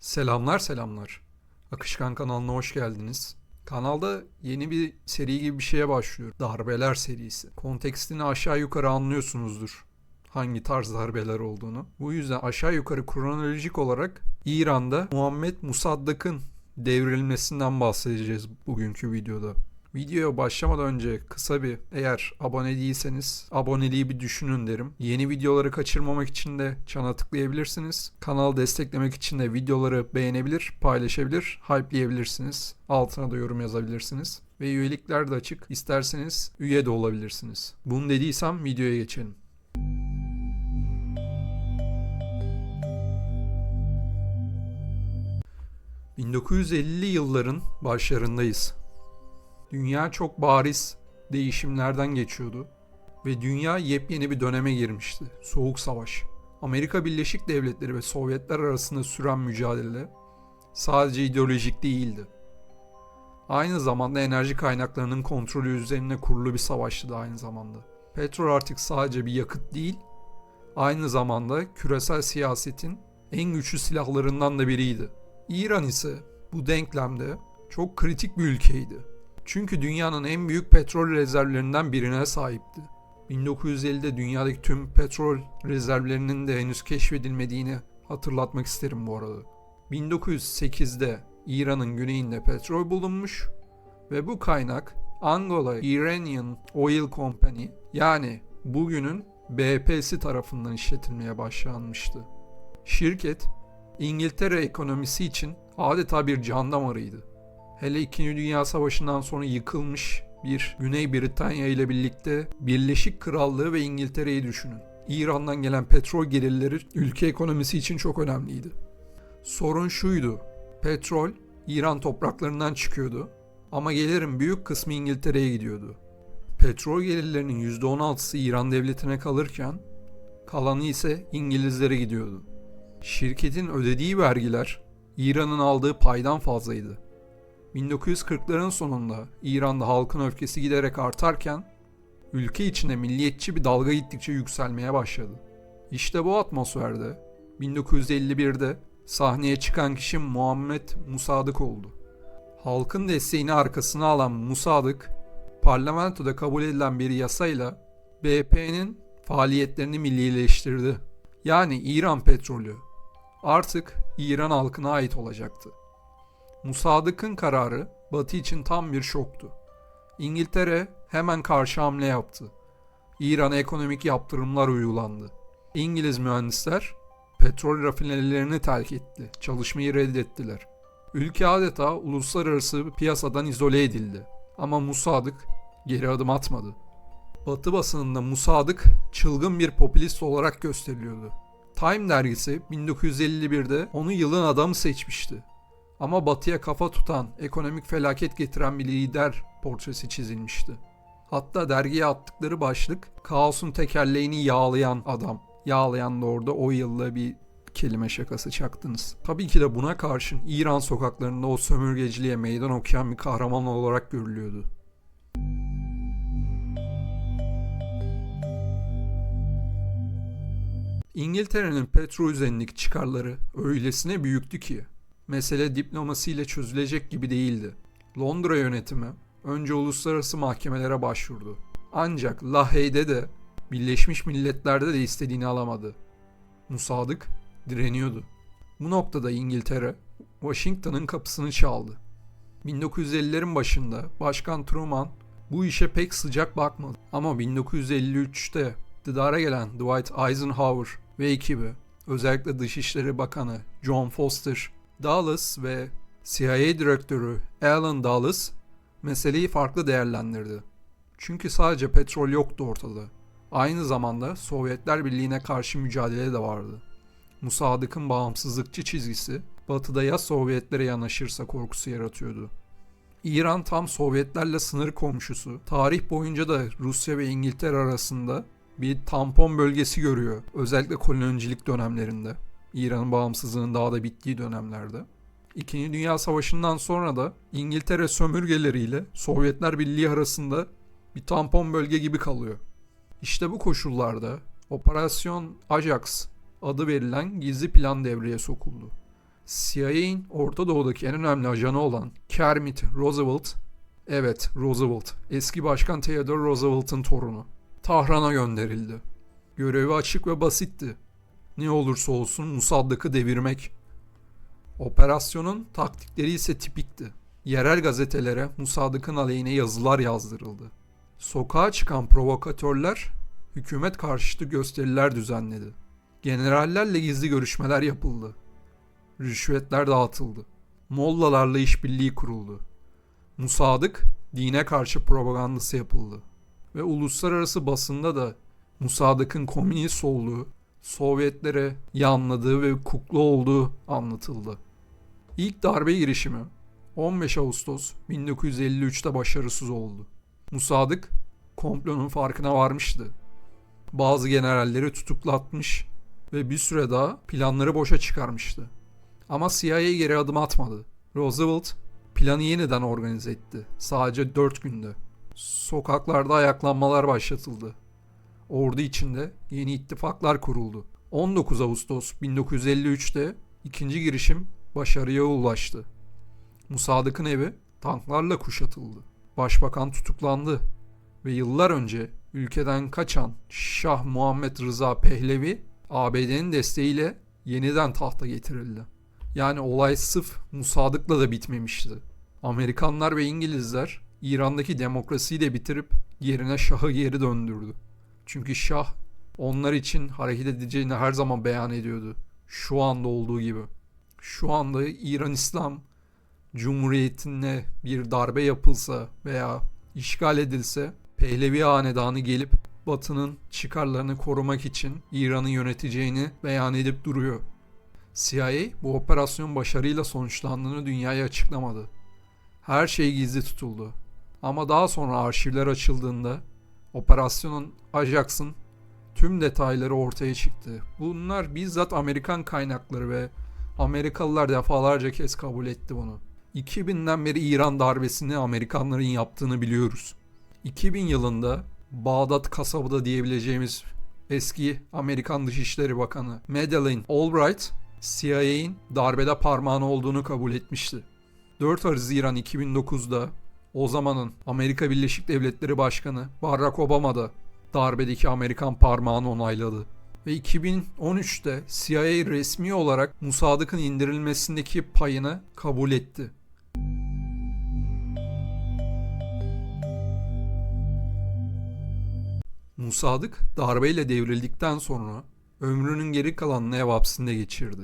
Selamlar selamlar. Akışkan kanalına hoş geldiniz. Kanalda yeni bir seri gibi bir şeye başlıyor. Darbeler serisi. Kontekstini aşağı yukarı anlıyorsunuzdur. Hangi tarz darbeler olduğunu. Bu yüzden aşağı yukarı kronolojik olarak İran'da Muhammed Musaddak'ın devrilmesinden bahsedeceğiz bugünkü videoda. Videoya başlamadan önce kısa bir eğer abone değilseniz aboneliği bir düşünün derim. Yeni videoları kaçırmamak için de çana tıklayabilirsiniz. Kanalı desteklemek için de videoları beğenebilir, paylaşabilir, hype'leyebilirsiniz. Altına da yorum yazabilirsiniz. Ve üyelikler de açık. İsterseniz üye de olabilirsiniz. Bunu dediysem videoya geçelim. ...1950'li yılların başlarındayız. Dünya çok bariz değişimlerden geçiyordu ve dünya yepyeni bir döneme girmişti. Soğuk Savaş. Amerika Birleşik Devletleri ve Sovyetler arasında süren mücadele sadece ideolojik değildi. Aynı zamanda enerji kaynaklarının kontrolü üzerine kurulu bir savaştı da aynı zamanda. Petrol artık sadece bir yakıt değil, aynı zamanda küresel siyasetin en güçlü silahlarından da biriydi. İran ise bu denklemde çok kritik bir ülkeydi. Çünkü dünyanın en büyük petrol rezervlerinden birine sahipti. 1950'de dünyadaki tüm petrol rezervlerinin de henüz keşfedilmediğini hatırlatmak isterim bu arada. 1908'de İran'ın güneyinde petrol bulunmuş ve bu kaynak Angola Iranian Oil Company yani bugünün BP'si tarafından işletilmeye başlanmıştı. Şirket İngiltere ekonomisi için adeta bir can damarıydı hele 2. Dünya Savaşı'ndan sonra yıkılmış bir Güney Britanya ile birlikte Birleşik Krallığı ve İngiltere'yi düşünün. İran'dan gelen petrol gelirleri ülke ekonomisi için çok önemliydi. Sorun şuydu. Petrol İran topraklarından çıkıyordu ama gelirin büyük kısmı İngiltere'ye gidiyordu. Petrol gelirlerinin %16'sı İran devletine kalırken kalanı ise İngilizlere gidiyordu. Şirketin ödediği vergiler İran'ın aldığı paydan fazlaydı. 1940'ların sonunda İran'da halkın öfkesi giderek artarken ülke içinde milliyetçi bir dalga gittikçe yükselmeye başladı. İşte bu atmosferde 1951'de sahneye çıkan kişi Muhammed Musadık oldu. Halkın desteğini arkasına alan Musadık, parlamentoda kabul edilen bir yasayla BP'nin faaliyetlerini millileştirdi. Yani İran petrolü artık İran halkına ait olacaktı. Musadık'ın kararı Batı için tam bir şoktu. İngiltere hemen karşı hamle yaptı. İran'a ekonomik yaptırımlar uygulandı. İngiliz mühendisler petrol rafinerilerini terk etti. Çalışmayı reddettiler. Ülke adeta uluslararası piyasadan izole edildi. Ama Musadık geri adım atmadı. Batı basınında Musadık çılgın bir popülist olarak gösteriliyordu. Time dergisi 1951'de onu yılın adamı seçmişti. Ama batıya kafa tutan, ekonomik felaket getiren bir lider portresi çizilmişti. Hatta dergiye attıkları başlık kaosun tekerleğini yağlayan adam. Yağlayan da orada o yılda bir kelime şakası çaktınız. Tabii ki de buna karşın İran sokaklarında o sömürgeciliğe meydan okuyan bir kahraman olarak görülüyordu. İngiltere'nin petrol üzerindeki çıkarları öylesine büyüktü ki mesele diplomasiyle çözülecek gibi değildi. Londra yönetimi önce uluslararası mahkemelere başvurdu. Ancak Lahey'de de Birleşmiş Milletler'de de istediğini alamadı. Musadık direniyordu. Bu noktada İngiltere Washington'ın kapısını çaldı. 1950'lerin başında Başkan Truman bu işe pek sıcak bakmadı. Ama 1953'te iktidara gelen Dwight Eisenhower ve ekibi özellikle Dışişleri Bakanı John Foster Dulles ve CIA direktörü Alan Dulles meseleyi farklı değerlendirdi. Çünkü sadece petrol yoktu ortada. Aynı zamanda Sovyetler Birliği'ne karşı mücadele de vardı. Musadık'ın bağımsızlıkçı çizgisi batıda ya Sovyetlere yanaşırsa korkusu yaratıyordu. İran tam Sovyetlerle sınır komşusu. Tarih boyunca da Rusya ve İngiltere arasında bir tampon bölgesi görüyor. Özellikle kolonicilik dönemlerinde. İran'ın bağımsızlığının daha da bittiği dönemlerde. İkinci Dünya Savaşı'ndan sonra da İngiltere sömürgeleriyle Sovyetler Birliği arasında bir tampon bölge gibi kalıyor. İşte bu koşullarda Operasyon Ajax adı verilen gizli plan devreye sokuldu. CIA'in Orta Doğu'daki en önemli ajanı olan Kermit Roosevelt, evet Roosevelt, eski başkan Theodore Roosevelt'ın torunu, Tahran'a gönderildi. Görevi açık ve basitti. Ne olursa olsun Musaddak'ı devirmek. Operasyonun taktikleri ise tipikti. Yerel gazetelere Musadık'ın aleyhine yazılar yazdırıldı. Sokağa çıkan provokatörler hükümet karşıtı gösteriler düzenledi. Generallerle gizli görüşmeler yapıldı. Rüşvetler dağıtıldı. Mollalarla işbirliği kuruldu. Musadık dine karşı propagandası yapıldı. Ve uluslararası basında da Musadık'ın komünist olduğu, Sovyetlere yanladığı ve kukla olduğu anlatıldı. İlk darbe girişimi 15 Ağustos 1953'te başarısız oldu. Musadık komplonun farkına varmıştı. Bazı generalleri tutuklatmış ve bir süre daha planları boşa çıkarmıştı. Ama CIA geri adım atmadı. Roosevelt planı yeniden organize etti. Sadece 4 günde. Sokaklarda ayaklanmalar başlatıldı. Ordu içinde yeni ittifaklar kuruldu. 19 Ağustos 1953'te ikinci girişim başarıya ulaştı. Musadık'ın evi tanklarla kuşatıldı. Başbakan tutuklandı ve yıllar önce ülkeden kaçan Şah Muhammed Rıza Pehlevi ABD'nin desteğiyle yeniden tahta getirildi. Yani olay sırf Musadık'la da bitmemişti. Amerikanlar ve İngilizler İran'daki demokrasiyi de bitirip yerine Şah'ı geri döndürdü. Çünkü Şah onlar için hareket edeceğini her zaman beyan ediyordu. Şu anda olduğu gibi. Şu anda İran İslam Cumhuriyeti'ne bir darbe yapılsa veya işgal edilse Pehlevi hanedanı gelip Batı'nın çıkarlarını korumak için İran'ı yöneteceğini beyan edip duruyor. CIA bu operasyon başarıyla sonuçlandığını dünyaya açıklamadı. Her şey gizli tutuldu. Ama daha sonra arşivler açıldığında operasyonun Ajax'ın tüm detayları ortaya çıktı. Bunlar bizzat Amerikan kaynakları ve Amerikalılar defalarca kez kabul etti bunu. 2000'den beri İran darbesini Amerikanların yaptığını biliyoruz. 2000 yılında Bağdat kasabada diyebileceğimiz eski Amerikan Dışişleri Bakanı Madeleine Albright CIA'in darbede parmağını olduğunu kabul etmişti. 4 Haziran 2009'da o zamanın Amerika Birleşik Devletleri Başkanı Barack Obama da darbedeki Amerikan parmağını onayladı. Ve 2013'te CIA resmi olarak Musadık'ın indirilmesindeki payını kabul etti. Musadık darbeyle devrildikten sonra ömrünün geri kalanını ev hapsinde geçirdi.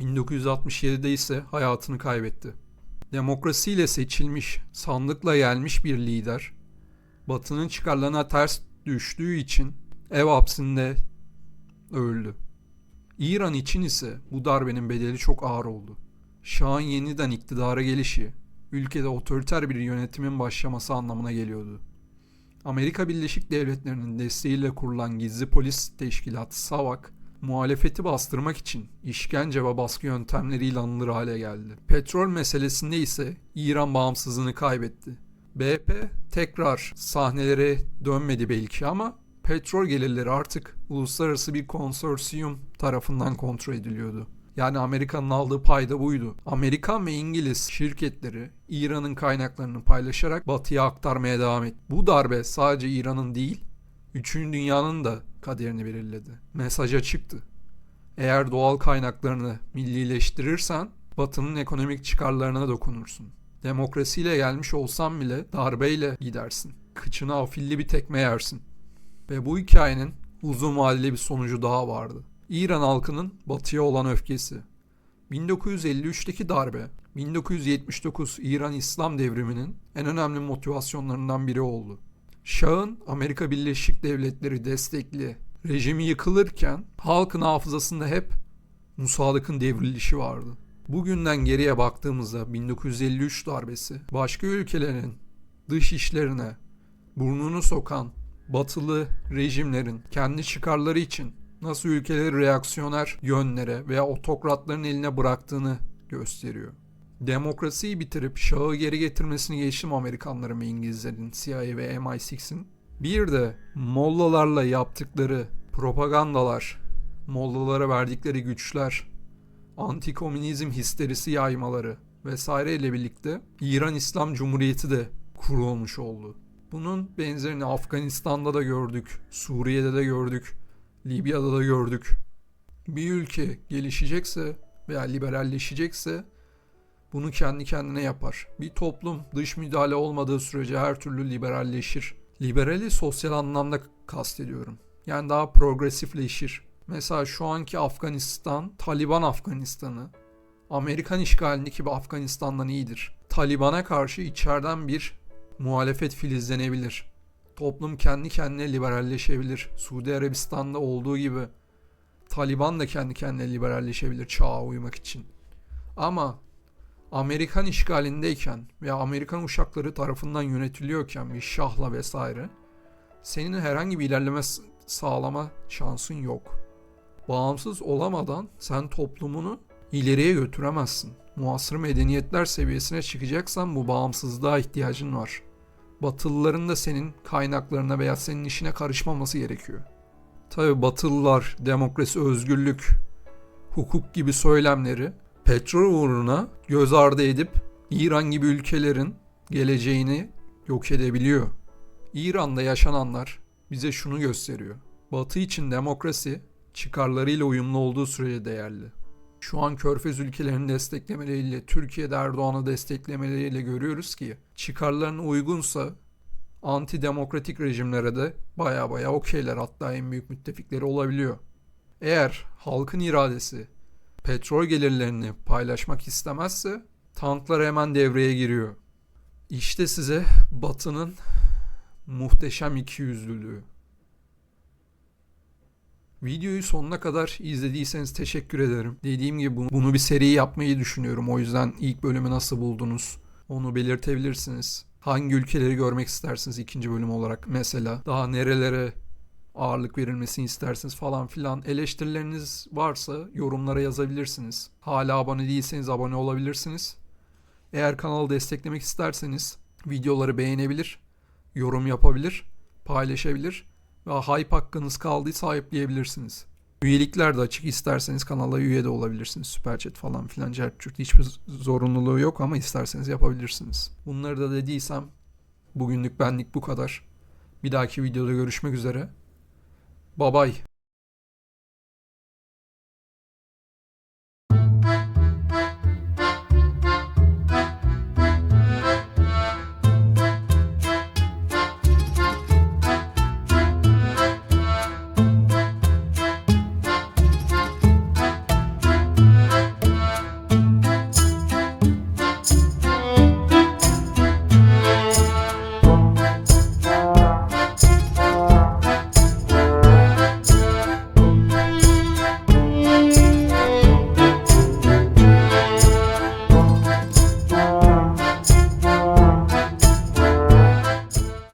1967'de ise hayatını kaybetti. Demokrasiyle seçilmiş, sandıkla gelmiş bir lider, Batı'nın çıkarlarına ters düştüğü için ev hapsinde öldü. İran için ise bu darbenin bedeli çok ağır oldu. Şah'ın yeniden iktidara gelişi, ülkede otoriter bir yönetimin başlaması anlamına geliyordu. Amerika Birleşik Devletleri'nin desteğiyle kurulan gizli polis teşkilatı SAVAK, muhalefeti bastırmak için işkence ve baskı yöntemleriyle anılır hale geldi. Petrol meselesinde ise İran bağımsızlığını kaybetti. BP tekrar sahnelere dönmedi belki ama petrol gelirleri artık uluslararası bir konsorsiyum tarafından kontrol ediliyordu. Yani Amerika'nın aldığı payda buydu. Amerikan ve İngiliz şirketleri İran'ın kaynaklarını paylaşarak batıya aktarmaya devam etti. Bu darbe sadece İran'ın değil, Üçüncü dünyanın da kaderini belirledi. Mesaja çıktı. Eğer doğal kaynaklarını millileştirirsen Batı'nın ekonomik çıkarlarına dokunursun. Demokrasiyle gelmiş olsan bile darbeyle gidersin. Kıçına afilli bir tekme yersin. Ve bu hikayenin uzun vadeli bir sonucu daha vardı. İran halkının batıya olan öfkesi. 1953'teki darbe, 1979 İran İslam devriminin en önemli motivasyonlarından biri oldu. Şah'ın Amerika Birleşik Devletleri destekli rejimi yıkılırken halkın hafızasında hep Musadık'ın devrilişi vardı. Bugünden geriye baktığımızda 1953 darbesi başka ülkelerin dış işlerine burnunu sokan batılı rejimlerin kendi çıkarları için nasıl ülkeleri reaksiyoner yönlere veya otokratların eline bıraktığını gösteriyor. Demokrasiyi bitirip şahı geri getirmesini geçtim Amerikanların ve İngilizlerin, CIA ve MI6'in. Bir de mollalarla yaptıkları propagandalar, mollalara verdikleri güçler antikomünizm histerisi yaymaları vesaire ile birlikte İran İslam Cumhuriyeti de kurulmuş oldu. Bunun benzerini Afganistan'da da gördük, Suriye'de de gördük, Libya'da da gördük. Bir ülke gelişecekse veya liberalleşecekse bunu kendi kendine yapar. Bir toplum dış müdahale olmadığı sürece her türlü liberalleşir. Liberali sosyal anlamda kastediyorum. Yani daha progresifleşir. Mesela şu anki Afganistan, Taliban Afganistan'ı, Amerikan işgalindeki bir Afganistan'dan iyidir. Taliban'a karşı içeriden bir muhalefet filizlenebilir. Toplum kendi kendine liberalleşebilir. Suudi Arabistan'da olduğu gibi Taliban da kendi kendine liberalleşebilir çağa uymak için. Ama Amerikan işgalindeyken veya Amerikan uşakları tarafından yönetiliyorken bir şahla vesaire senin herhangi bir ilerleme sağlama şansın yok. Bağımsız olamadan sen toplumunu ileriye götüremezsin. Muasır medeniyetler seviyesine çıkacaksan bu bağımsızlığa ihtiyacın var. Batılıların da senin kaynaklarına veya senin işine karışmaması gerekiyor. Tabi Batılılar demokrasi, özgürlük, hukuk gibi söylemleri petrol uğruna göz ardı edip İran gibi ülkelerin geleceğini yok edebiliyor. İran'da yaşananlar bize şunu gösteriyor. Batı için demokrasi çıkarlarıyla uyumlu olduğu sürece değerli. Şu an Körfez ülkelerinin desteklemeleriyle, Türkiye'de Erdoğan'ı desteklemeleriyle görüyoruz ki çıkarlarına uygunsa antidemokratik rejimlere de baya baya okeyler hatta en büyük müttefikleri olabiliyor. Eğer halkın iradesi petrol gelirlerini paylaşmak istemezse tanklar hemen devreye giriyor. İşte size Batı'nın muhteşem ikiyüzlülüğü. Videoyu sonuna kadar izlediyseniz teşekkür ederim. Dediğim gibi bunu, bir seri yapmayı düşünüyorum. O yüzden ilk bölümü nasıl buldunuz? Onu belirtebilirsiniz. Hangi ülkeleri görmek istersiniz ikinci bölüm olarak mesela? Daha nerelere ağırlık verilmesini istersiniz falan filan. Eleştirileriniz varsa yorumlara yazabilirsiniz. Hala abone değilseniz abone olabilirsiniz. Eğer kanalı desteklemek isterseniz videoları beğenebilir, yorum yapabilir, paylaşabilir ve hype hakkınız kaldıysa hype'leyebilirsiniz. Üyelikler de açık isterseniz kanala üye de olabilirsiniz. Süper chat falan filan. Cerçürt hiçbir zorunluluğu yok ama isterseniz yapabilirsiniz. Bunları da dediysem bugünlük benlik bu kadar. Bir dahaki videoda görüşmek üzere. Bye.